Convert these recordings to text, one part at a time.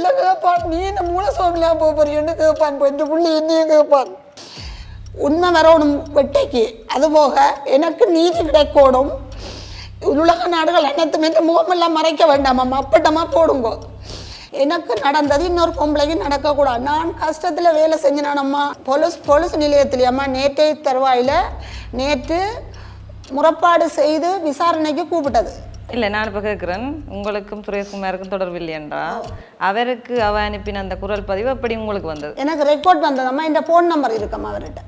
பிள்ளை கேட்பான் நீ என்ன மூல சோமிலா போக போறியன்னு கேட்பான் இப்போ இந்த பிள்ளை என்னையும் கேட்பான் உண்மை வரணும் வெட்டைக்கு. அதுபோக எனக்கு நீதி கிடைக்கணும் உலக நாடுகள் அனைத்துமே முகமெல்லாம் மறைக்க வேண்டாமாம்மா அப்பட்டமாக போடுங்கோ. எனக்கு நடந்தது இன்னொரு பொம்பளைக்கு நடக்கக்கூடாது. நான் கஷ்டத்தில் வேலை செஞ்சினானம்மா போலீஸ் போலீஸ் நிலையத்திலேயம்மா நேற்றே தருவாயில் நேற்று முறப்பாடு செய்து விசாரணைக்கு கூப்பிட்டது. இல்லை நான் இப்போ கேட்குறேன் உங்களுக்கும் சுரேஷ்குமாருக்கும் தொடர்பு இல்லையென்றா? அவருக்கு அவ அனுப்பின அந்த குரல் பதிவு அப்படி உங்களுக்கு வந்தது? எனக்கு ரெக்கார்ட் வந்ததம்மா இந்த ஃபோன் நம்பர் இருக்கம்மா அவர்கிட்ட.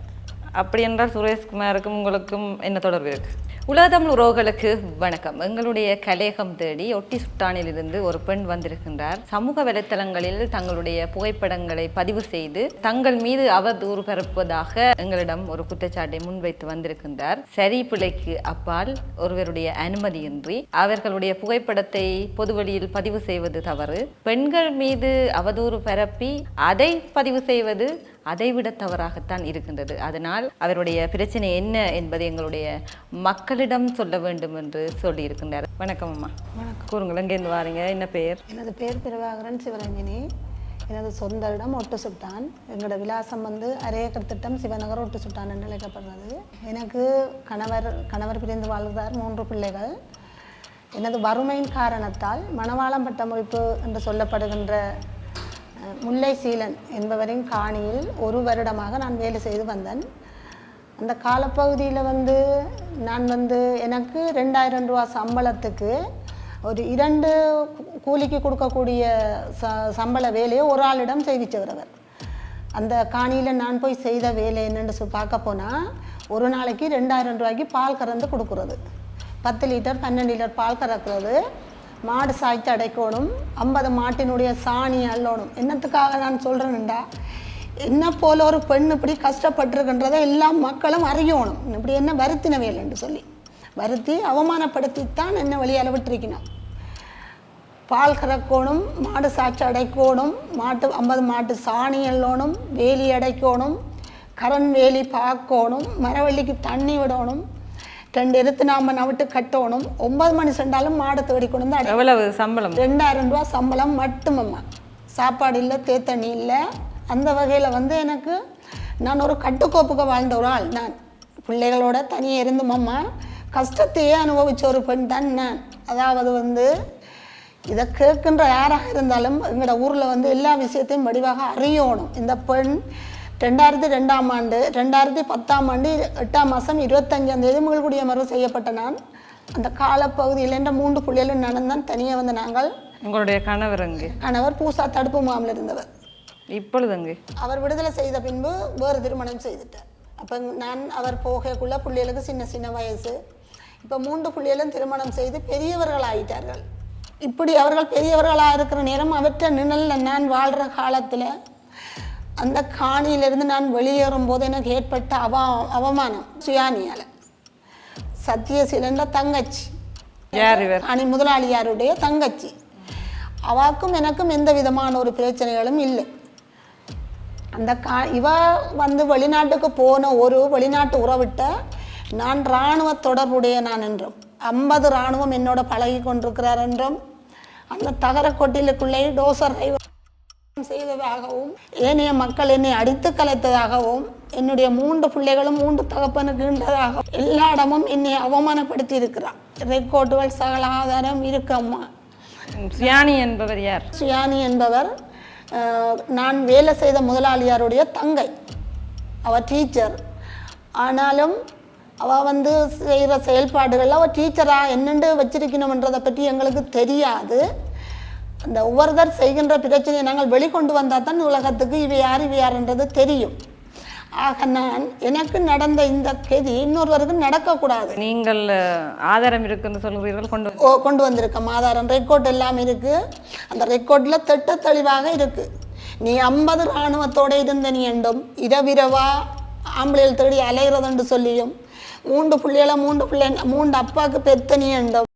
அப்படி என்றால் சுரேஷ்குமாருக்கும் உங்களுக்கும் என்ன தொடர்பு இருக்கு? உலகத்தமிழ் உறவுகளுக்கு வணக்கம். எங்களுடைய கலேகம் தேடி ஒட்டி சுட்டானிலிருந்து ஒரு பெண் வந்திருக்கின்றார். சமூக வலைத்தளங்களில் தங்களுடைய புகைப்படங்களை பதிவு செய்து தங்கள் மீது அவதூறு பரப்புவதாக எங்களிடம் ஒரு குற்றச்சாட்டை முன்வைத்து வந்திருக்கின்றார். சரி பிழைக்கு அப்பால் ஒருவருடைய அனுமதியின்றி அவர்களுடைய புகைப்படத்தை பொதுவெளியில் பதிவு செய்வது தவறு. பெண்கள் மீது அவதூறு பரப்பி அதை பதிவு செய்வது அதைவிட தவறாகத்தான் இருக்கின்றது. அதனால் அவருடைய பிரச்சனை என்ன என்பதை எங்களுடைய மக்களிடம் சொல்ல வேண்டும் என்று சொல்லி இருக்கின்றார் வணக்கம் அம்மா. வணக்கம். கூறுங்கள் எங்கேருந்து வாரீங்க? என்ன பெயர்? எனது பேர் பிரபாகரன் சிவரஞ்சனி. எனது சொந்த இடம் ஒட்டு சுட்டான் எங்களோட விலாசம் வந்து அரேக்கர் திட்டம் சிவநகர் ஒட்டு சுட்டான் என்று அழைக்கப்படுறது எனக்கு கணவர் கணவர் பிரிந்து வாழ்ந்தார் மூன்று பிள்ளைகள். எனது வறுமையின் காரணத்தால் மணவாளம் பட்டமளிப்பு என்று சொல்லப்படுகின்ற முல்லை சீலன் என்பவரின் காணியில் ஒரு வருடமாக நான் வேலை செய்து வந்தேன். அந்த காலப்பகுதியில் வந்து நான் வந்து எனக்கு ரெண்டாயிரம் ரூபா சம்பளத்துக்கு ஒரு இரண்டு கூலிக்கு கொடுக்கக்கூடிய ச சம்பள வேலையை ஒரு ஆளிடம் செய்விச்சவர் அந்த காணியில் நான் போய் செய்த வேலை என்னென்னு சொ பார்க்க போனால் ஒரு நாளைக்கு ரெண்டாயிரம் ரூபாய்க்கு பால் கறந்து கொடுக்குறது. பத்து லிட்டர் பன்னெண்டு லிட்டர் பால் கறக்கிறது. மாடு சாய்த்து அடைக்கணும். ஐம்பது மாட்டினுடைய சாணி அள்ளணும். என்னத்துக்காக நான் சொல்கிறேன்டா என்ன போல ஒரு பெண் இப்படி கஷ்டப்பட்டிருக்கின்றதை எல்லா மக்களும் அறியணும். இப்படி என்ன வருத்தின வேலைன்னு சொல்லி. வருத்தி அவமானப்படுத்தித்தான் என்ன வழியால் விட்டுருக்கணும் பால் கறக்கணும் மாடு சாட்சி அடைக்கணும் மாட்டு ஐம்பது மாட்டு சாணி அள்ளணும் வேலி அடைக்கணும் கரண் வேலி பார்க்கணும் மரவள்ளிக்கு தண்ணி விடணும் ரெண்டு எருத்து நாம நவிட்டு கட்டணும். ஒன்பது மணி சென்றாலும் மாடை தேடி கொண்டு வந்து எவ்வளவு சம்பளம்? ரெண்டாயிரம் ரூபா சம்பளம் மட்டுமம்மா சாப்பாடு இல்லை தேத்தண்ணி இல்லை. அந்த வகையில் வந்து எனக்கு நான் ஒரு கட்டுக்கோப்புக்கு வாழ்ந்த ஒரு ஆள் நான். பிள்ளைகளோட தனியே இருந்துமம்மா கஷ்டத்தையே அனுபவிச்ச ஒரு பெண் தான் நான். அதாவது வந்து இதை கேட்கின்ற யாராக இருந்தாலும் எங்களோட ஊரில் வந்து எல்லா விஷயத்தையும் வடிவாக அறியணும். இந்த பெண் ரெண்டாயிரத்தி ரெண்டாம் ஆண்டு ரெண்டாயிரத்தி பத்தாம் ஆண்டு எட்டாம் மாதம் இருபத்தஞ்சாம் தேதி முகல்குடிய மறு செய்யப்பட்ட நான் அந்த காலப்பகுதியில் என்ற மூன்று புள்ளிகளும் நடந்தான் தனியாக வந்து நாங்கள். உங்களுடைய கணவர் அங்கே கணவர் பூசா தடுப்பு முகாமில் இருந்தவர். இப்பொழுது அங்கே அவர் விடுதலை செய்த பின்பு வேறு திருமணம் செய்துட்டார். அப்போ நான் அவர் போகக்குள்ள பிள்ளைகளுக்கு சின்ன சின்ன வயசு. இப்போ மூன்று பிள்ளைகளும் திருமணம் செய்து பெரியவர்கள் ஆயிட்டார்கள். இப்படி அவர்கள் பெரியவர்களாக இருக்கிற நேரம் அவற்றை நிழலில் நான் வாழ்கிற காலத்தில் அந்த காணியிலிருந்து நான் வெளியேறும் போது எனக்கு ஏற்பட்ட அவ அவமானம் சுயானியால் சத்தியசீலன்ற தங்கச்சி. அணி முதலாளியாருடைய தங்கச்சி. அவாக்கும் எனக்கும் எந்த விதமான ஒரு பிரச்சனைகளும் இல்லை. அந்த கா இவ வந்து வெளிநாட்டுக்கு போன ஒரு வெளிநாட்டு உறவிட்ட நான் இராணுவ தொடர்புடைய நான் என்றும் ஐம்பது இராணுவம் என்னோட பழகி கொண்டிருக்கிறார் என்றும் அந்த தகர கொட்டிலுக்குள்ளே டோசர் செய்ததாகவும் ஏனைய மக்கள் என்னை அடித்து கலைத்ததாகவும் என்னுடைய மூன்று பிள்ளைகளும் மூன்று தகப்பனுக்கு ஈண்டதாகவும் எல்லா இடமும் என்னை அவமானப்படுத்தி இருக்கிறார் ரெக்கார்டுகள் சகல ஆதாரம் இருக்கம்மா சுயானி என்பவர் யார்? சுயானி என்பவர் நான் வேலை செய்த முதலாளியாருடைய தங்கை. அவள் டீச்சர் ஆனாலும் அவள் வந்து செய்கிற செயல்பாடுகள் அவள் டீச்சராக என்னென்று வச்சிருக்கணும்ன்றதை பற்றி எங்களுக்கு தெரியாது. அந்த ஒவ்வொருத்தர் செய்கின்ற பிரச்சனையை நாங்கள் வெளிக்கொண்டு வந்தால் தான் உலகத்துக்கு இவை யார் இவை யாருன்றது தெரியும். ஆக நான் எனக்கு நடந்த இந்த கெதி இன்னொருவருக்கு நடக்கக்கூடாது. நீங்கள் ஆதாரம் இருக்குன்னு சொல்கிறீர்கள் கொண்டு ஓ கொண்டு வந்திருக்கேன் ஆதாரம் ரெக்கார்ட் எல்லாம் இருக்கு. அந்த ரெக்கார்டில் திட்ட தெளிவாக இருக்கு. நீ ஐம்பது இராணுவத்தோட இருந்த நீ என்றும் இரவிரவா ஆம்பளைகள் தேடி அலைகிறதுன்னு சொல்லியும் மூன்று பிள்ளைகளை மூன்று பிள்ளை மூன்று அப்பாவுக்கு பெத்த நீ என்றும்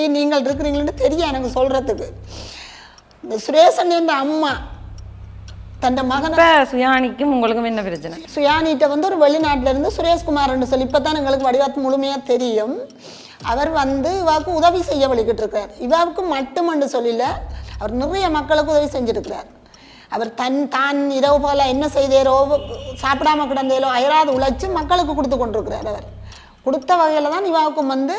இப்படி நீங்கள் இருக்கிறீங்கன்னு தெரியும் எனக்கு சொல்றதுக்கு. இந்த சுரேசன் என்ற அம்மா தன் மகனை சுயானிக்கும் உங்களுக்கும் என்ன பிரச்சனை? சுயானிட்ட வந்து ஒரு வெளிநாட்டுல இருந்து சுரேஷ்குமார்னு சொல்லி இப்போ தான் எங்களுக்கு வடிவாத்து முழுமையாக தெரியும். அவர் வந்து இவாவுக்கு உதவி செய்ய வழிகிட்டு இருக்கிறார் இவாவுக்கு மட்டுமன்று சொல்லல அவர் நிறைய மக்களுக்கு உதவி செஞ்சிருக்கிறார். அவர் தன் தான் இரவு போல என்ன செய்தேரோ சாப்பிடாம கிடந்தேரோ அயராது உழைச்சு மக்களுக்கு கொடுத்து கொண்டிருக்கிறார் அவர். கொடுத்த வகையில் தான் இவாவுக்கும் வந்து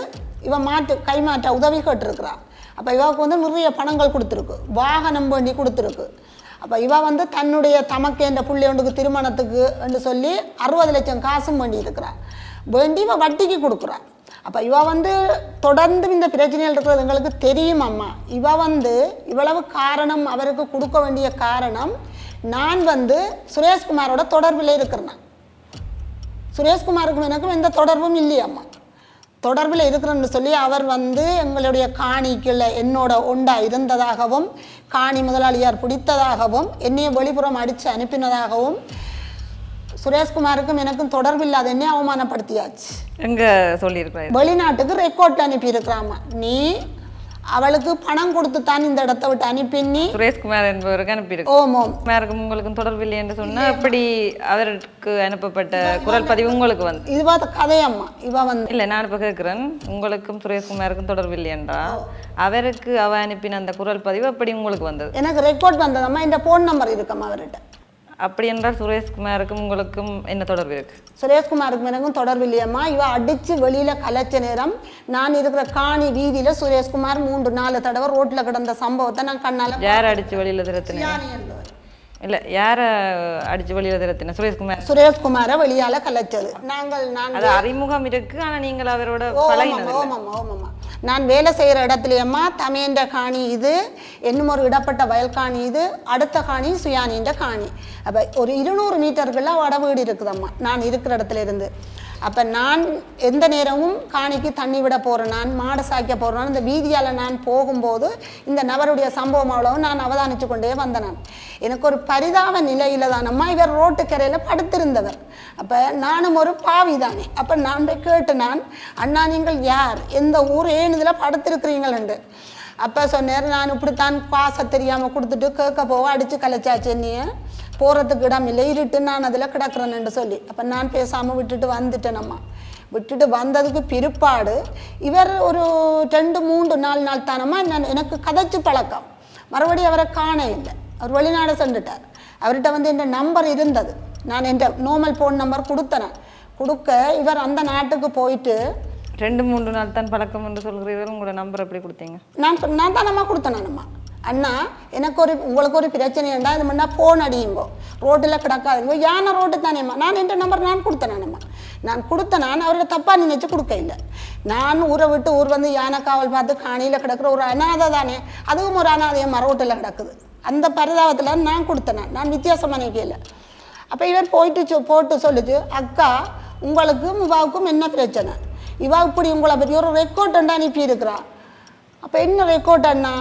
இவன் மாட்டு கைமாற்ற உதவி கேட்டிருக்கிறான் அப்போ இவாவுக்கு வந்து நிறைய பணங்கள் கொடுத்துருக்கு. வாகனம் வேண்டி கொடுத்துருக்கு. அப்போ இவா வந்து தன்னுடைய தமக்கு என்ற பிள்ளையொண்டுக்கு திருமணத்துக்கு என்று சொல்லி அறுபது லட்சம் காசும் வேண்டி இருக்கிறா. வேண்டி இவன் வட்டிக்கு கொடுக்குறா. அப்போ இவ வந்து தொடர்ந்து இந்த பிரச்சனைகள் இருக்கிறது எங்களுக்கு தெரியும் அம்மா. இவ வந்து இவ்வளவு காரணம் அவருக்கு கொடுக்க வேண்டிய காரணம் நான் வந்து சுரேஷ்குமாரோட தொடர்பில் இருக்கிறேன். சுரேஷ்குமாருக்கும் எனக்கும் எந்த தொடர்பும் இல்லையம்மா தொடர்பில் இருக்கிறேன்னு சொல்லி அவர் வந்து எங்களுடைய காணிக்குள்ள என்னோட ஒண்டா இருந்ததாகவும் காணி முதலாளியார் பிடித்ததாகவும் என்னைய வெளிப்புறம் அடித்து அனுப்பினதாகவும் சுரேஷ்குமாருக்கும் எனக்கும் தொடர்பு இல்லாத என்னை அவமானப்படுத்தியாச்சு. எங்க சொல்லியிருக்கிறாரு? வெளிநாட்டுக்கு ரெக்கார்ட் அனுப்பியிருக்கிறாமா? நீ அவளுக்கு பணம் கொடுத்து தான் இந்த இடத்த விட்டு அனுப்பி நீ சுரேஷ்குமார் என்பவருக்கு அனுப்பியிருக்கு. ஓம். குமாருக்கும் உங்களுக்கும் தொடர்பு இல்லை என்று சொன்னா எப்படி அவருக்கு அனுப்பப்பட்ட குரல் பதிவு உங்களுக்கு வந்து. இதுவா கதையம்மா. இவ வந்து இல்ல நான் இப்ப கேட்கிறேன். உங்களுக்கும் சுரேஷ்குமாருக்கும் தொடர்பு இல்லையென்றா அவருக்கு அவ அனுப்பின அந்த குரல் பதிவு அப்படி உங்களுக்கு வந்தது. எனக்கு ரெக்கார்ட் வந்ததம்மா. இந்த ஃபோன் நம்பர் இருக்கம்மா அவர்கிட்ட. அப்படி என்றால் சுரேஷ்குமாருக்கும் உங்களுக்கும் என்ன தொடர்பு இருக்கு? சுரேஷ்குமாருக்கு எனக்கும் தொடர்பு இல்லையம்மா. இவ அடிச்சு வெளியில கலைச்ச நேரம் நான் இருக்கிற காணி வீதியில சுரேஷ்குமார் மூன்று நாலு தடவை ரோட்ல கிடந்த சம்பவத்தை நான் கண்ணால யார் அடிச்சு வெளியில என்பவர். இல்ல யார அடிச்சு வெளியில திரத்தின சுரேஷ்குமார். சுரேஷ்குமாரை வெளியால கலைச்சது. நாங்கள் அது அறிமுகம் இருக்கு ஆனா நீங்கள் அவரோட ஓமம் ஓமம் நான் வேலை செய்கிற இடத்துலையம்மா தமையன்ற காணி இது என்னும் ஒரு இடப்பட்ட வயல் காணி இது அடுத்த காணி சுயானின்ற காணி. அப்போ ஒரு இருநூறு மீட்டருக்குள்ள வட வீடு இருக்குதம்மா. நான் இருக்கிற இடத்துல இருந்து. அப்போ நான் எந்த நேரமும் காணிக்கு தண்ணி விட போகிறேன் நான் மாடை சாய்க்க போகிறேன் இந்த வீதியால் நான் போகும்போது இந்த நபருடைய சம்பவம் அவ்வளவும் நான் அவதானித்து கொண்டே வந்தேன் எனக்கு ஒரு பரிதாப நிலையில தானம்மா இவர் ரோட்டுக்கரையில் படுத்திருந்தவர். அப்போ நானும் ஒரு பாவி தானே அப்போ நான் போய் கேட்டு நான் அண்ணா நீங்கள் யார்? எந்த ஊர்? ஏன் இதில் என்று. அப்போ சொன்னார் நான் இப்படித்தான் பாச தெரியாமல் கொடுத்துட்டு கேட்க போக அடித்து கலைச்சாச்சு என்னைய போகிறதுக்கு இடம் இல்லை இருட்டு நான் அதில் கிடக்குறேன்னு சொல்லி. அப்போ நான் பேசாமல் விட்டுட்டு வந்துட்டேனம்மா விட்டுட்டு வந்ததுக்கு பிற்பாடு இவர் ஒரு ரெண்டு மூன்று நாலு நாள் தானம்மா நான் எனக்கு கதைச்சு பழக்கம். மறுபடியும் அவரை காண இல்லை. அவர் வெளிநாடு சென்றுட்டார். அவர்கிட்ட வந்து என் நம்பர் இருந்தது. நான் என் நார்மல் ஃபோன் நம்பர் கொடுத்தனேன் கொடுக்க இவர் அந்த நாட்டுக்கு போயிட்டு ரெண்டு மூன்று நாள் தான் பழக்கம் என்று சொல்கிறீர்கள். உங்களோட நம்பர் எப்படி கொடுத்தீங்க? நான் நான் தானம்மா கொடுத்தேன் அம்மா அண்ணா எனக்கு ஒரு உங்களுக்கு ஒரு பிரச்சனை இருந்தால் இது முன்னா ஃபோன் அடியுங்கோ. ரோட்டில் கிடக்காதுங்கோ. யானை ரோட்டு தானேம்மா. நான் என்ற நம்பர் நான் கொடுத்தேன் நானம்மா நான் கொடுத்த நான் அவரோட தப்பாக நினைச்சு கொடுக்க இல்லை. நான் ஊரை விட்டு ஊர் வந்து யானை காவல் பார்த்து காணியில் கிடக்குற ஒரு அனாதை தானே. அதுவும் ஒரு அனாதையம்மா ரோட்டில் கிடக்குது. அந்த பரிதாபத்தில் நான் கொடுத்தேன் நான். வித்தியாசமாக நினைக்கல அப்போ இவர் போயிட்டு போட்டு சொல்லுச்சு அக்கா உங்களுக்கும் முபாவுக்கும் என்ன பிரச்சனை? இவா இப்படி உங்களை பற்றி ஒரு ரெக்கார்ட் அண்டா அனுப்பி அப்போ என்ன ரெக்கார்ட் அண்ணா?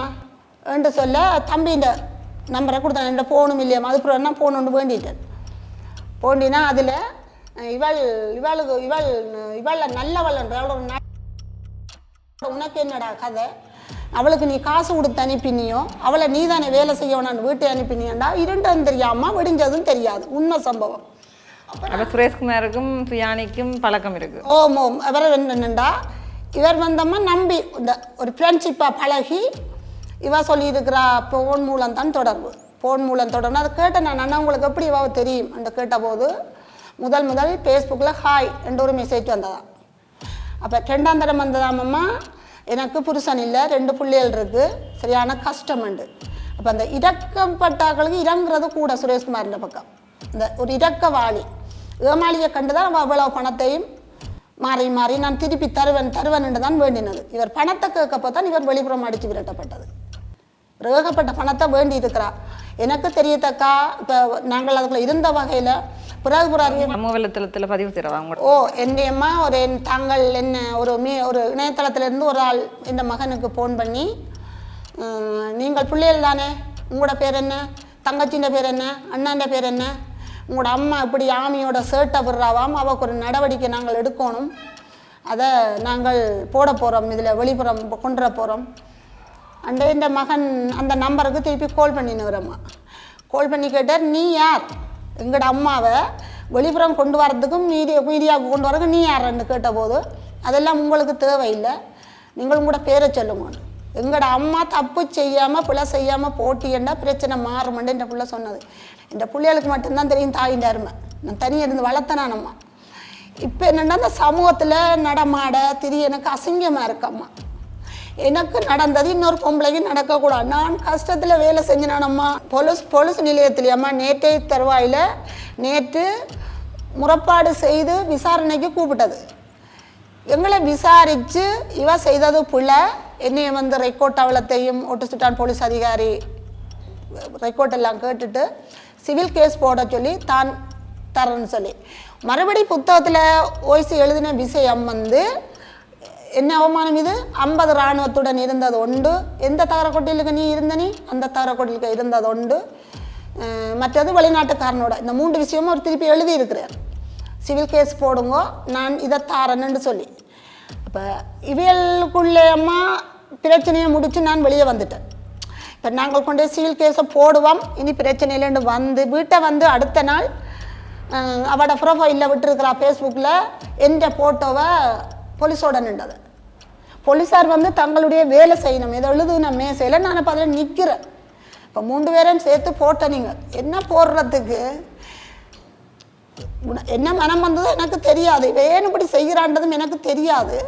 என்று சொல்ல தம்பின்ற நம்பரை கொடுத்தான் என்கிட்ட ஃபோனும் இல்லையா அதுக்குள்ள என்ன ஃபோன் ஒன்று வேண்டிட்டேன். போண்டினா அதில் இவள் இவளுக்கு இவள் இவள நல்லவள்ன்ற அவளோட உனக்கு என்னடா கதை? அவளுக்கு நீ காசு கொடுத்து அனுப்பினியோ அவளை நீ தானே வேலை செய்யணும்னு வீட்டை அனுப்பினியண்டா. இரண்டும் தெரியாமல் விடிஞ்சதும் தெரியாது. உண்மை சம்பவம். அப்ப சுரேஷ்குமாருக்கும் சுயானிக்கும் பழக்கம் இருக்கு ஓம் ஓம் அவர் என்னென்னண்டா இவர் வந்தம்மா நம்பி இந்த ஒரு ஃப்ரெண்ட்ஷிப்பாக பழகி இவ சொல்லியிருக்கிறா ஃபோன் மூலம் தான் தொடர்பு. ஃபோன் மூலம் தொடர்பு. அதை கேட்டேன் நான். அண்ணா உங்களுக்கு எப்படி இவாவை தெரியும்? அந்த கேட்டபோது முதல் முதல் ஃபேஸ்புக்கில் ஹாய் என்ற ஒரு மெசேஜ் வந்ததா. அப்போ ரெண்டாம் தரம் வந்ததாமம்மா எனக்கு புருஷன் இல்லை ரெண்டு பிள்ளைகள் இருக்குது சரியான கஷ்டம் உண்டு. அப்போ அந்த இறக்கப்பட்டாக்களுக்கு இறங்குறது கூட சுரேஷ்குமாரின் பக்கம். இந்த ஒரு இறக்கவாளி ஏமாளியை கண்டு தான் அவள் அவ்வளோ பணத்தையும் மாறி மாறி நான் திருப்பி தருவேன் தருவேன் என்று தான் வேண்டினது. இவர் பணத்தை கேட்கப்போ தான் இவர் வெளிப்புறம் அடித்து விரட்டப்பட்டது. ஏகப்பட்ட பணத்தை வேண்டி இருக்கிறா. எனக்கு தெரியத்தக்கா இப்போ நாங்கள் அதுக்குள்ள இருந்த வகையில் பிறகு பிறகு பதிவு செய்யறவா உங்களோட ஓ என்னையம்மா ஒரு என் தாங்கள் என்ன ஒரு மீ ஒரு இணையதளத்திலேருந்து ஒரு ஆள் இந்த மகனுக்கு ஃபோன் பண்ணி "உம், நீங்கள் பிள்ளைகள் தானே? உங்களோட பேர் என்ன? தங்கச்சின்ற பேர் என்ன? அண்ணாண்ட பேர் என்ன? உங்களோட அம்மா இப்படி ஆமியோட சேட்டை விடுறாவாம் அவக்கு ஒரு நடவடிக்கை நாங்கள் எடுக்கணும். அதை நாங்கள் போட போகிறோம் இதில் வெளிப்புறம் கொண்டு போகிறோம் அந்த இந்த மகன் அந்த நம்பருக்கு திருப்பி கால் பண்ணினுக்கிறம்மா கால் பண்ணி கேட்டார் நீ யார்? எங்களோட அம்மாவை வெளிப்புறம் கொண்டு வரதுக்கும் மீடியா மீடியாவுக்கு கொண்டு வரதுக்கும் நீ யாருன்னு கேட்டபோது அதெல்லாம் உங்களுக்கு தேவையில்லை. நீங்கள் உங்களோட பேரை சொல்லுங்கள் எங்களோட அம்மா தப்பு செய்யாமல் பிள்ளை செய்யாமல் போட்டியண்டா பிரச்சனை மாறுமெண்டு என் பிள்ளை சொன்னது. இந்த பிள்ளைகளுக்கு மட்டும்தான் தெரியும் தாயின் அருமை. நான் தனியாக இருந்து வளர்த்தனானம்மா இப்போ என்னென்னா அந்த சமூகத்தில் நடமாட திரிய எனக்கு அசிங்கமாக இருக்கம்மா. எனக்கு நடந்தது இன்னொரு பொம்பளைக்கு நடக்கக்கூடாது. நான் கஷ்டத்தில் வேலை செஞ்சினானம்மா. பொலிஸ் பொலிஸ் நிலையத்திலேயம்மா நேற்றே தருவாயில் நேற்று முறப்பாடு செய்து விசாரணைக்கு கூப்பிட்டது. எங்களை விசாரித்து இவ செய்தது பிள்ளை என்னைய வந்து ரெக்கோட் அவலத்தையும் ஒட்டுசுட்டான் போலீஸ் அதிகாரி. ரெக்கார்ட் எல்லாம் கேட்டுட்டு சிவில் கேஸ் போட சொல்லி தான் தரேன்னு சொல்லி. மறுபடி புத்தகத்தில் ஓய்சி எழுதின விஷயம் வந்து என்ன அவமானம் இது? ஐம்பது இராணுவத்துடன் இருந்தது உண்டு. எந்த தகரக்கொட்டிலுக்கு நீ இருந்த நீ? அந்த தகரக்கொட்டிலுக்கு இருந்தது உண்டு. மற்றது வெளிநாட்டுக்காரனோட. இந்த மூன்று விஷயமும் அவர் திருப்பி எழுதியிருக்கிறார். சிவில் கேஸ் போடுங்க நான் இதை தாரேன்னு சொல்லி. அப்போ இவியலுக்குள்ளேயம்மா பிரச்சனையை முடித்து நான் வெளியே வந்துட்டேன். இப்போ நாங்கள் கொண்டு போய் கேஸை போடுவோம். இனி பிரச்சனை இல்லைன்னு வந்து வீட்டை வந்து அடுத்த நாள் அவட ப்ரொஃபைலில் விட்டுருக்கிறா ஃபேஸ்புக்கில் எந்த ஃபோட்டோவை போலீஸோட நின்றது. போலீஸார் வந்து தங்களுடைய வேலை செய்யணும். இதை எழுதுன மேசையில் நான் இப்போ அதில் நிற்கிறேன் இப்போ மூன்று பேரையும் சேர்த்து போட்ட நீங்கள் என்ன போடுறதுக்கு? என்ன மனம் வந்ததோ எனக்கு தெரியாது. வேணும் இப்படி செய்கிறான்றதும் எனக்கு தெரியாது.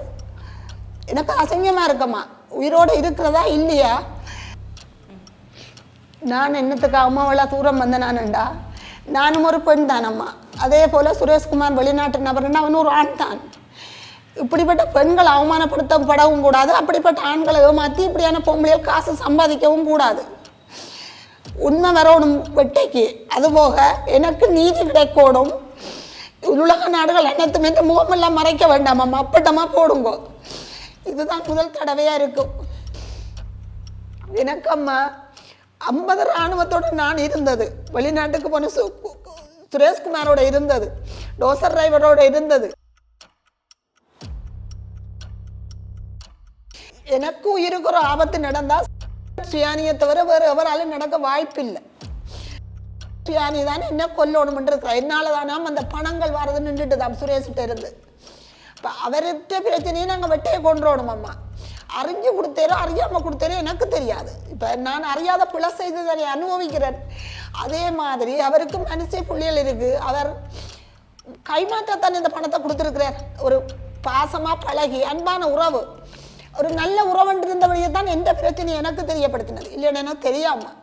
எனக்கு அசிங்கமாக இருக்கம்மா உயிரோடு இருக்கிறதா இல்லையா? நான் என்னத்துக்கு அம்மாவெல்லாம் தூரம் வந்தனானுண்டா? நானும் ஒரு பெண் அம்மா அதே போல் சுரேஷ்குமார் வெளிநாட்டு நபர்னா அவன் ஒரு ஆண் தான். இப்படிப்பட்ட பெண்கள் அவமானப்படுத்தப்படவும் கூடாது. அப்படிப்பட்ட ஆண்களை ஏமாற்றி இப்படியான பொம்பளையில் காசு சம்பாதிக்கவும் கூடாது. உண்மை வரணும் வெட்டைக்கு. அதுபோக எனக்கு நீதி கிடைக்கணும் உலக நாடுகள் அனைத்துமே இந்த முகமெல்லாம் மறைக்க வேண்டாமாம்மா. அப்பட்டமாக போடுங்க. இதுதான் முதல் தடவையாக இருக்கும் எனக்கு அம்மா ஐம்பது இராணுவத்தோடு நான் இருந்தது. வெளிநாட்டுக்கு போன சு சுரேஷ்குமாரோட இருந்தது. டோசர் டிரைவரோட இருந்தது. எனக்கு உயிருக்கு ஒரு ஆபத்து நடந்தா சுயானியை தவிர வேறு எவராலும் நடக்க வாய்ப்பில்லை. சுயானி தான் என்ன கொல்லணும்னு இருக்கிறா என்னால் தானாம் அந்த பணங்கள் வரது நின்றுட்டு தான் சுரேஷ்கிட்ட இருந்து. இப்போ அவர்கிட்ட பிரச்சனையும் நாங்கள் வெட்டையை கொண்டுறோணும் அம்மா அறிஞ்சு கொடுத்தேரோ அறியாமல் கொடுத்தேரோ எனக்கு தெரியாது. இப்போ நான் அறியாத பிழை செய்ததனை அனுபவிக்கிறேன். அதே மாதிரி அவருக்கு மனசே புள்ளியல் இருக்குது அவர் கைமாற்றத்தான் இந்த பணத்தை கொடுத்துருக்கிறார். ஒரு பாசமாக பழகி அன்பான உறவு. ஒரு நல்ல உறவுன்று இருந்தபடியே தான் எந்த பிரச்சனையும் எனக்கு தெரியப்படுத்தினது. இல்லைன்னா எனக்கு தெரியாமல்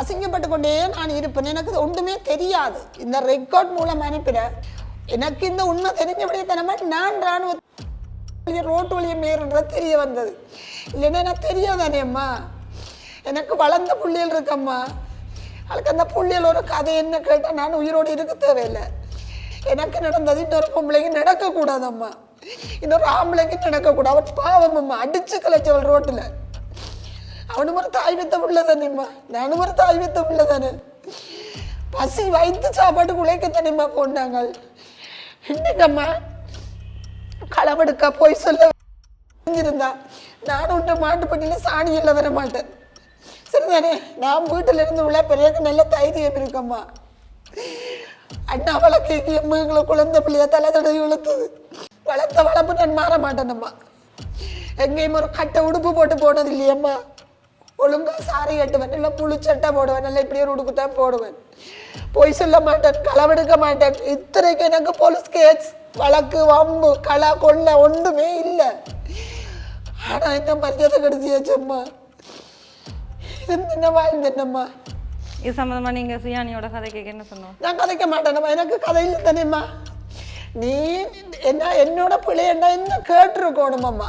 அசிங்கப்பட்டு கொண்டே நான் இருப்பேன். எனக்கு ஒன்றுமே தெரியாது. இந்த ரெக்கார்ட் மூலம் அனுப்பின எனக்கு இந்த உண்மை தெரிஞ்சபடியே தானே நான் ராணுவ ரோட்டு வழியை மீறுன்றது தெரிய வந்தது. இல்லைன்னா எனக்கு தெரியாதானே அம்மா? எனக்கு வளர்ந்த புள்ளியல் இருக்கம்மா. அதுக்கு அந்த புள்ளியலோட கதை என்ன கேட்டால் நான் உயிரோடு இருக்க தேவையில்லை. எனக்கு நடந்தது இன்னொரு பொம்பளைக்கு நடக்கக்கூடாதம்மா. இன்னொரு ஆம்பளைக்கு நடக்கக்கூடாது. அவன் பாவம் அம்மா அடிச்சு கலைச்சவள் ரோட்டில். அவனும் ஒரு தாய் வித்த பிள்ளை தானேம்மா நானும் ஒரு தாய் வித்த பிள்ளை தானே பசி வைத்து சாப்பாட்டுக்கு உழைக்க தானேம்மா போனாங்க. இன்னைக்கம்மா களவெடுக்க போய் சொல்ல இருந்தா நான் உண்ட மாட்டுப்பட்டியில சாணியில் வர மாட்டேன். சரிதானே? நான் வீட்டில் இருந்து உள்ள பிறகு நல்ல தைரியம் இருக்கம்மா. அண்ணா வளர்க்கு எங்களை குழந்தை பிள்ளைய தலை தடவி வளர்த்தது வளர்த்த வளர்ப்பு நான் மாற மாட்டேனம்மா. எங்கேயும் ஒரு கட்டை உடுப்பு போட்டு போனது இல்லையம்மா. ஒழுங்காக சாரி கட்டுவேன் இல்லை புழு சட்டை போடுவேன் நல்லா இப்படி ஒரு உடுப்பு தான் போடுவேன். பொய் சொல்ல மாட்டேன் களவெடுக்க மாட்டேன். இத்தனைக்கு எனக்கு போலீஸ் கேஸ். வழக்கு வம்பு களா கொள்ள ஒன்றுமே இல்லை. ஆனா என்ன மரியாதை கிடைச்சியாச்சம்மா இருந்தேன்னம்மா இருந்தேன்னம்மா இது சம்மந்தமா நீங்க சுயானியோட கதை கேட்க என்ன சொன்னோம்? நான் கதைக்க மாட்டேனம்மா எனக்கு கதையில் தானேம்மா. நீ என்ன என்னோட பிள்ளையண்டா என்ன கேட்டிருக்கணுமம்மா?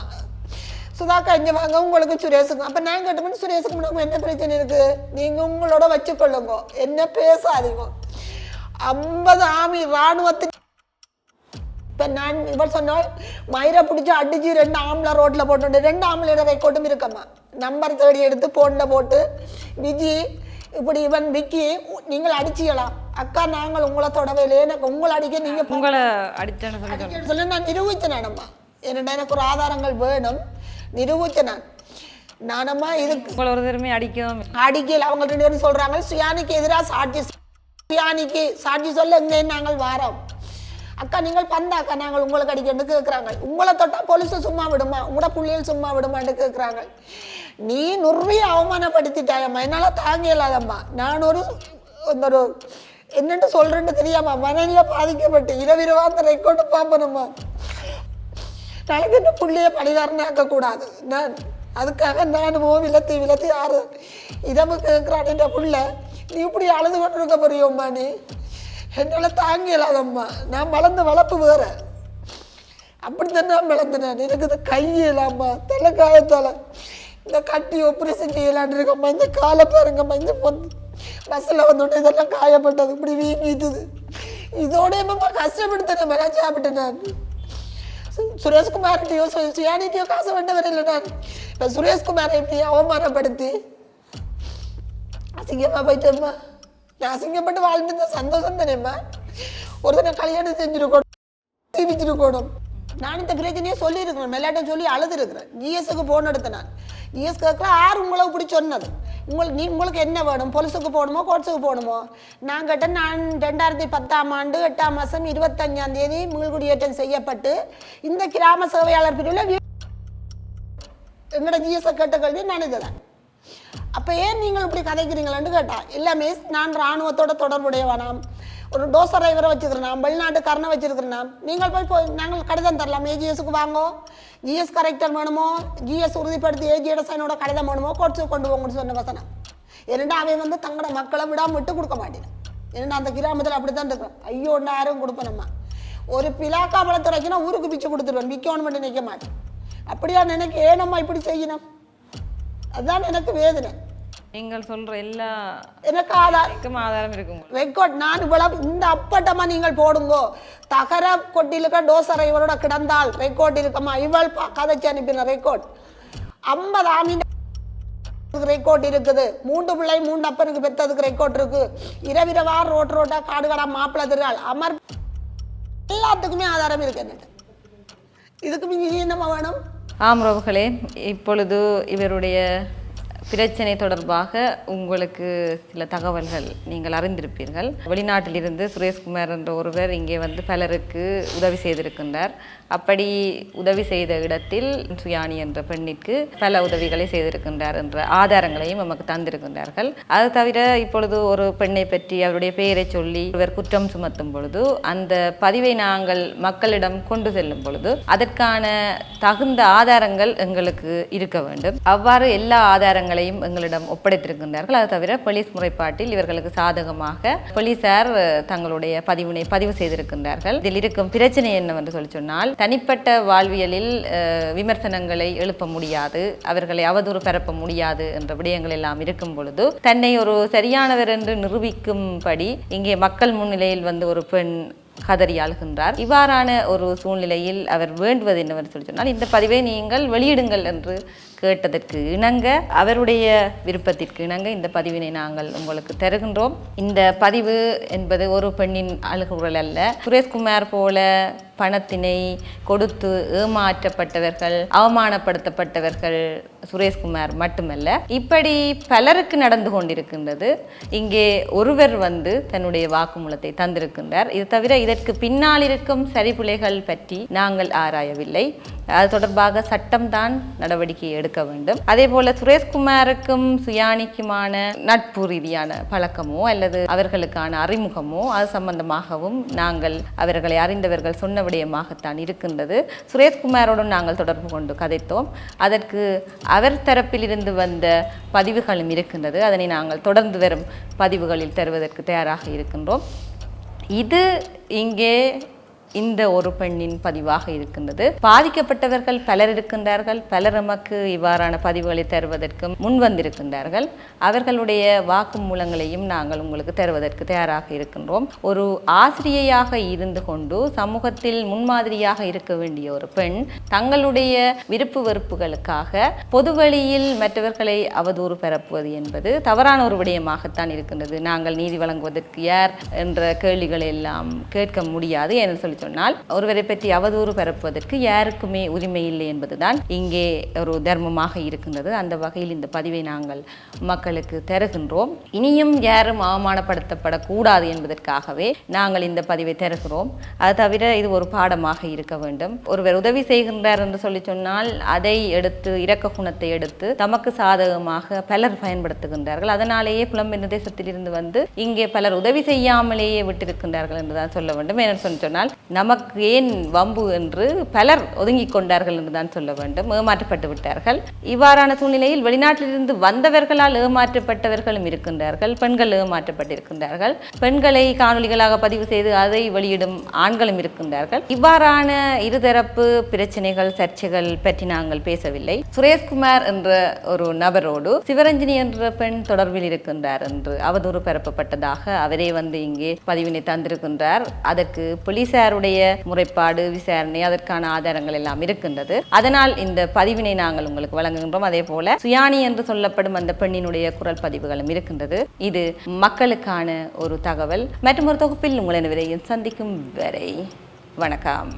சுதாக்கா இங்கே வாங்க உங்களுக்கு சுரேஷுக்கு. அப்போ நான் கேட்டோம்னா சுரேஷுக்கு உனக்கு என்ன பிரச்சனை இருக்கு? நீங்கள் உங்களோட வச்சுக்கொள்ளுங்க. என்ன பேசாதீங்க. ஐம்பது ஆமி இராணுவத்துக்கு இப்போ நான் இவள் சொன்னால் மயிரை பிடிச்சி அடிச்சு ரெண்டு ஆம்பளை ரோட்டில் போட்டு ரெண்டு ஆம்பளையோட ரெக்கார்டும் இருக்கம்மா நம்பர் தேடி எடுத்து போனில் போட்டு விஜி இப்படி இவன் விக்கி நீங்கள் அடிச்சிக்கலாம் அக்கா நாங்கள் உங்களை தொடவே இல்லை. எனக்கு உங்களை அடிக்க நீங்கள் உங்களை அடிச்சேன்னு சொல்லி நான் நிரூபிச்சேனானம்மா என்னடா எனக்கு ஒரு ஆதாரங்கள் வேணும். நிரூபிச்சேன் நான். நானம்மா இதுக்கு உங்களை ஒரு திரும்பி அடிக்கவும் இல்லை. அடிக்கல. அவங்க ரெண்டு பேரும் சொல்றாங்க சுயானிக்கு எதிராக சாட்சி சுயானிக்கு சாட்சி சொல்ல இங்கே நாங்கள் வாரோம். அக்கா நீங்கள் பந்தாக்கா நாங்கள் உங்களுக்கு அடிக்கன்னு கேட்குறாங்க உங்களை தொட்டா போலீஸ் சும்மா விடுமா? உங்களோட புள்ளியல் சும்மா விடுமான்னு கேட்குறாங்க நீ நுறைய அவமானப்படுத்திட்டாயம்மா என்னால் தாங்க இல்லாதம்மா நான் ஒரு அந்த ஒரு என்னென்னு சொல்கிறேன்னு தெரியாமா மனநில பாதிக்கப்பட்டு இரவிரவா அந்த ரெக்கார்டு பார்ப்பணுமா நாளைக்கு இந்த புள்ளைய பழிகாரனாக்க கூடாது நான் அதுக்காக நான் ஓ விலத்தி விலத்தி ஆறு. இரவு கேட்குறான் என்ற புள்ள. நீ இப்படி அழுது கொண்டு இருக்க போறியோம்மா நீ? என்னால் தாங்க இல்லாதம்மா. நான் வளர்ந்த வளர்ப்பு வேற. அப்படித்தான் நான் வளர்ந்தேன் எனக்கு இந்த கை இல்லாமா தலை காலத்தால் இந்த கட்டி ஆப்ரேஷன் செய்யலான்னு இருக்கம்மா. இந்த காலை பாருங்கம்மா இந்த பொந்து பஸ்ஸில் வந்தோடனே இதெல்லாம் காயப்பட்டது. இப்படி வீங்கிட்டுது. இதோட அம்மா கஷ்டப்படுத்தேன் நான் சாப்பிட்டேன் நான். சு- சுரேஷ்குமார்கிட்டயோ சுயானிட்டையோ காசு வேண்ட இல்லை நான் இப்போ சுரேஷ்குமாரை இப்படி அவமானப்படுத்தி அசிங்கமாக போயிட்டேம்மா. நான் அசிங்கப்பட்டு வாழ்ந்து சந்தோஷம் தானேம்மா ஒருத்தனை கல்யாணம் செஞ்சிருக்கணும் ஜீவிச்சிருக்கணும் நான் இந்த பிரச்சனையே சொல்லியிருக்கிறேன் மெல்லாட்டம் சொல்லி அழுதுருக்கிறேன் ஜிஎஸ்க்கு போன் எடுத்த நான் ஜிஎஸ் கேட்கல ஆறு உங்களை இப்படி சொன்னது உங்களுக்கு நீ உங்களுக்கு என்ன வேணும் பொலிசுக்கு போகணுமோ கோர்ட்ஸுக்கு போகணுமோ நான் கேட்டேன் நான் ரெண்டாயிரத்தி பத்தாம் ஆண்டு எட்டாம் மாதம் இருபத்தஞ்சாம் தேதி மீள்குடியேற்றம் செய்யப்பட்டு இந்த கிராம சேவையாளர் பிரிவில் எங்களோட ஜிஎஸ்ஐ கேட்ட கல்வி நான் இதுதான் அப்போ ஏன் நீங்கள் இப்படி கதைக்கிறீங்களேன்னு கேட்டா இல்லை மிஸ் நான் இராணுவத்தோட தொடர்புடையவனாம். ஒரு டோசர் டிரைவரை வச்சுக்கிறேன் வெளிநாட்டுக்காரனை வச்சுருக்கிறேன்னா நீங்கள் போய் போய் நாங்கள் கடிதம் தரலாம். ஏஜிஎஸ்க்கு வாங்கோ. ஜிஎஸ் கரெக்டர் வேணுமோ ஜிஎஸ் உறுதிப்படுத்தி ஏஜிஎட சைனோட கடிதம் வேணுமோ கொடுத்து கொண்டு போங்கன்னு சொன்ன வசனம். இரண்டா அவன் வந்து தங்களோட மக்களை விடாம விட்டு கொடுக்க மாட்டேன். ஏன்னா அந்த கிராமத்தில் அப்படி தான் இருக்கிறோம் ஐயோ ஒன்று யாரும் கொடுப்பேனம்மா ஒரு பிலாக்கா பழத்துறைக்குன்னா ஊருக்கு பிச்சு கொடுத்துருவேன். விற்கணும் மட்டும் நினைக்க மாட்டேன். அப்படியா நினைக்க? ஏனம்மா இப்படி செய்யணும்? அதுதான் எனக்கு வேதனை. நீங்கள் சொல்ற எல்லா எனக்கு ஆதார் இதுக்கும் ஆதாரம் இருக்குங்க ரெக்கார்ட் நான் இவ்வளவு இந்த அப்பட்டமா நீங்கள் போடுங்கோ. தகர கொட்டிலுக்க டோசரை இவரோட கிடந்தால் ரெக்கார்ட் இருக்கம்மா இவள் கதைச்சு அனுப்பின ரெக்கார்ட் ஐம்பது ஆமீன் ரெக்கார்ட் இருக்குது. மூன்று பிள்ளை மூன்று அப்பனுக்கு பெற்றதுக்கு ரெக்கார்ட் இருக்கு. இரவிரவா ரோட் ரோட்டா காடு கடா மாப்பிள்ளை திருநாள். அமர் எல்லாத்துக்குமே ஆதாரம் இருக்கு என்னட்டு இதுக்கு மிஞ்சி என்னம்மா வேணும்? ஆம் ரோவுகளே இப்பொழுது இவருடைய பிரச்சனை தொடர்பாக உங்களுக்கு சில தகவல்கள் நீங்கள் அறிந்திருப்பீர்கள். வெளிநாட்டிலிருந்து சுரேஷ்குமார் என்ற ஒருவர் இங்கே வந்து பலருக்கு உதவி செய்திருக்கின்றார். அப்படி உதவி செய்த இடத்தில் சுயானி என்ற பெண்ணிற்கு பல உதவிகளை செய்திருக்கின்றார் என்ற ஆதாரங்களையும் நமக்கு தந்திருக்கின்றார்கள். அது தவிர இப்பொழுது ஒரு பெண்ணை பற்றி அவருடைய பெயரை சொல்லி இவர் குற்றம் சுமத்தும் பொழுது அந்த பதிவை நாங்கள் மக்களிடம் கொண்டு செல்லும் பொழுது அதற்கான தகுந்த ஆதாரங்கள் எங்களுக்கு இருக்க வேண்டும். அவ்வாறு எல்லா ஆதாரங்களையும் எங்களிடம் ஒப்படைத்திருக்கின்றார்கள். அது தவிர போலீஸ் முறைப்பாட்டில் இவர்களுக்கு சாதகமாக போலீசார் தங்களுடைய பதிவினை பதிவு செய்திருக்கின்றார்கள். இதில் இருக்கும் பிரச்சனை என்னவென்று சொல்லி சொன்னால் தனிப்பட்ட வாழ்வியலில் விமர்சனங்களை எழுப்ப முடியாது அவர்களை அவதூறு பரப்ப முடியாது என்ற விடயங்கள் எல்லாம் இருக்கும் பொழுது தன்னை ஒரு சரியானவர் என்று நிரூபிக்கும்படி இங்கே மக்கள் முன்னிலையில் வந்து ஒரு பெண் கதறி அழுகின்றார் இவ்வாறான ஒரு சூழ்நிலையில் அவர் வேண்டுவது என்னவென்று சொல்லி சொன்னால் இந்த பதிவை நீங்கள் வெளியிடுங்கள் என்று கேட்டதற்கு இணங்க அவருடைய விருப்பத்திற்கு இணங்க இந்த பதிவினை நாங்கள் உங்களுக்கு தருகின்றோம். இந்த பதிவு என்பது ஒரு பெண்ணின் அழுகுரல் அல்ல. சுரேஷ்குமார் போல பணத்தினை கொடுத்து ஏமாற்றப்பட்டவர்கள் அவமானப்படுத்தப்பட்டவர்கள் சுரேஷ்குமார் மட்டுமல்ல. இப்படி பலருக்கு நடந்து கொண்டிருக்கின்றது. இங்கே ஒருவர் வந்து தன்னுடைய வாக்குமூலத்தை தந்திருக்கின்றார். இது தவிர இதற்கு பின்னால் இருக்கும் சரிபுலைகள் பற்றி நாங்கள் ஆராயவில்லை. அது தொடர்பாக சட்டம்தான் நடவடிக்கை எடுக்க வேண்டும். அதே போல சுரேஷ்குமாருக்கும் சுயானிக்குமான நட்பு ரீதியான பழக்கமோ அல்லது அவர்களுக்கான அறிமுகமோ அது சம்பந்தமாகவும் நாங்கள் அவர்களை அறிந்தவர்கள் சொன்ன விடயமாகத்தான் இருக்கின்றது. சுரேஷ்குமாரோடும் நாங்கள் தொடர்பு கொண்டு கதைத்தோம். அதற்கு அவர் தரப்பிலிருந்து வந்த பதிவுகளும் இருக்கின்றது. அதனை நாங்கள் தொடர்ந்து வரும் பதிவுகளில் தருவதற்கு தயாராக இருக்கின்றோம். இது இங்கே இந்த ஒரு பெண்ணின் பதிவாக இருக்கின்றது. பாதிக்கப்பட்டவர்கள் பலர் இருக்கின்றார்கள். பலர் நமக்கு இவ்வாறான பதிவுகளை தருவதற்கு முன் வந்திருக்கின்றார்கள். அவர்களுடைய வாக்குமூலங்களையும் நாங்கள் உங்களுக்கு தருவதற்கு தயாராக இருக்கின்றோம். ஒரு ஆசிரியையாக இருந்து கொண்டு சமூகத்தில் முன்மாதிரியாக இருக்க வேண்டிய ஒரு பெண் தங்களுடைய விருப்பு வெறுப்புகளுக்காக பொதுவழியில் மற்றவர்களை அவதூறு பரப்புவது என்பது தவறான ஒரு விடயமாகத்தான் இருக்கின்றது. நாங்கள் நீதி வழங்குவதற்கு யார் என்ற கேள்விகளை எல்லாம் கேட்க முடியாது. என்று சொல்லி சொன்னால் ஒருவரை பற்றி அவதூறு பரப்புவதற்கு யாருக்குமே உரிமை இல்லை என்பதுதான் இங்கே ஒரு தர்மமாக இருக்கின்றது. அந்த வகையில் இந்த பதிவை நாங்கள் மக்களுக்கு தருகின்றோம். இனியும் யாரும் அவமானப்படுத்தப்படக்கூடாது என்பதற்காகவே நாங்கள் இந்த பதிவை தருகிறோம். அது தவிர இது ஒரு பாடமாக இருக்க வேண்டும். ஒருவர் உதவி செய்கின்றார் என்று சொல்லி சொன்னால் அதை எடுத்து இரக்க குணத்தை எடுத்து தமக்கு சாதகமாக பலர் பயன்படுத்துகின்றார்கள். அதனாலேயே புலம்பெயர் தேசத்திலிருந்து வந்து இங்கே பலர் உதவி செய்யாமலேயே விட்டிருக்கின்றார்கள் என்றுதான் சொல்ல வேண்டும். என்று சொல்லி சொன்னால் நமக்கு ஏன் வம்பு என்று பலர் ஒதுங்கிக் கொண்டார்கள் என்றுதான் சொல்ல வேண்டும். ஏமாற்றப்பட்டு விட்டார்கள். இவ்வாறான சூழ்நிலையில் வெளிநாட்டிலிருந்து வந்தவர்களால் ஏமாற்றப்பட்டவர்களும் இருக்கின்றார்கள். பெண்கள் ஏமாற்றப்பட்டிருக்கின்றார்கள். பெண்களை காணொலிகளாக பதிவு செய்து அதை வெளியிடும் ஆண்களும் இருக்கின்றார்கள். இவ்வாறான இருதரப்பு பிரச்சனைகள் சர்ச்சைகள் பற்றி நாங்கள் பேசவில்லை. சுரேஷ்குமார் என்ற ஒரு நபரோடு சிவரஞ்சினி என்ற பெண் தொடர்பில் இருக்கின்றார் என்று அவதூறு பரப்பப்பட்டதாக அவரே வந்து இங்கே பதிவினை தந்திருக்கின்றார். அதற்கு போலீசார் போலீசாருடைய முறைப்பாடு விசாரணை அதற்கான ஆதாரங்கள் எல்லாம் இருக்கின்றது. அதனால் இந்த பதிவினை நாங்கள் உங்களுக்கு வழங்குகின்றோம். அதே போல சுயானி என்று சொல்லப்படும் அந்த பெண்ணினுடைய குரல் பதிவுகளும் இருக்கின்றது. இது மக்களுக்கான ஒரு தகவல். மற்றும் ஒரு தொகுப்பில் உங்களை விரைவில் சந்திக்கும் வரை வணக்கம்.